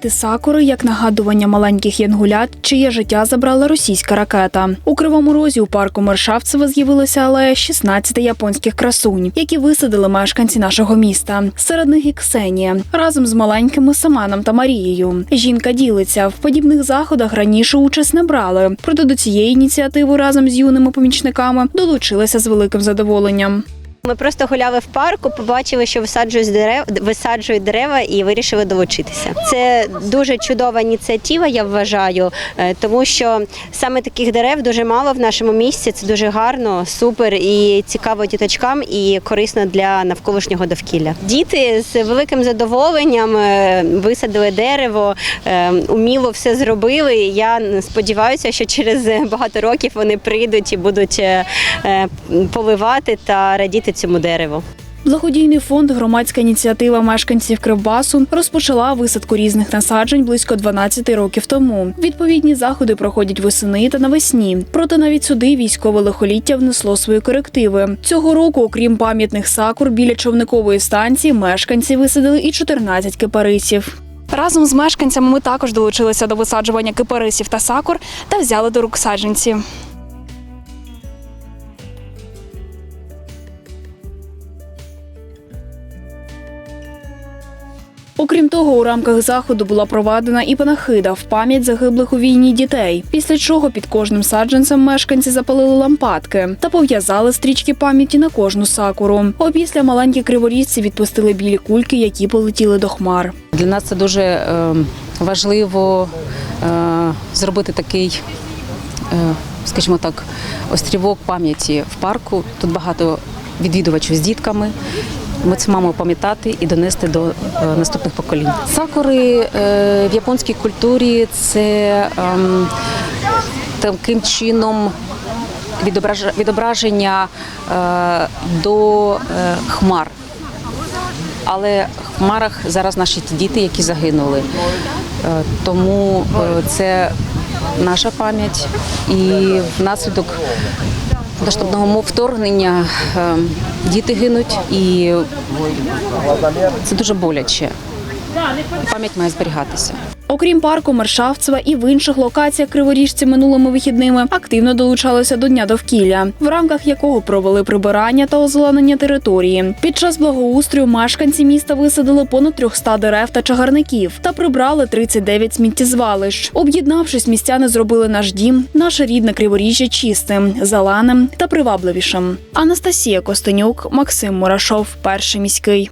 Квіти сакури як нагадування маленьких янгулят, чиє життя забрала російська ракета. У кривому розі у парку Мершавцева з'явилася алея 16 японських красунь, які висадили мешканці нашого міста. Серед них і Ксенія разом з маленькими Семеном та Марією. Жінка ділиться в подібних заходах раніше участь не брали, проте до цієї ініціативи разом з юними помічниками долучилися з великим задоволенням. Ми просто гуляли в парку, побачили, що висаджують дерев, висаджують дерева і вирішили долучитися. Це дуже чудова ініціатива, я вважаю, е, тому що саме таких дерев дуже мало в нашому місті. Це дуже гарно, супер і цікаво діточкам, і корисно для навколишнього довкілля. Діти з великим задоволенням е, висадили дерево, е, уміло все зробили. Я сподіваюся, що через багато років вони прийдуть і будуть поливати та радіти цьому дереву. Благодійний фонд Громадська ініціатива мешканців Кривбасу розпочала висадку різних насаджень близько 12 років тому. Відповідні заходи проходять восени та навесні. Проте навіть сюди військове лихоліття внесло свої корективи. Цього року, окрім пам'ятних сакур, біля човникової станції мешканці висадили і 14 кипарисів. Разом з мешканцями ми також долучилися до висаджування кипарисів та сакур та взяли до рук саджанці. Окрім того, у рамках заходу була проведена і панахида в пам'ять загиблих у війні дітей. Після чого під кожним саджанцем мешканці запалили лампадки та пов'язали стрічки пам'яті на кожну сакуру. Опісля маленькі криворізці відпустили білі кульки, які полетіли до хмар. Для нас це дуже е, важливо е, зробити такий, е, скажімо так, острівок пам'яті в парку. Тут багато відвідувачів з дітками. Ми це маємо пам'ятати і донести до е, наступних поколінь. Сакури е, в японській культурі це ем, таким чином відображення е, до хмар. Але в хмарах зараз наші діти, які загинули. Тому це наша пам'ять і внаслідок масштабного вторгнення е, діти гинуть, і це дуже боляче. Пам'ять має зберігатися. Окрім парку Мершавцева і в інших локаціях криворіжці минулими вихідними активно долучалися до дня довкілля, в рамках якого провели прибирання та озеленення території. Під час благоустрою мешканці міста висадили понад 300 дерев та чагарників та прибрали 39 сміттєзвалищ. Об'єднавшись, містяни зробили наш дім, наше рідне криворіжжя чистим, зеленим та привабливішим. Анастасія Костенюк, Максим Мурашов, перший міський.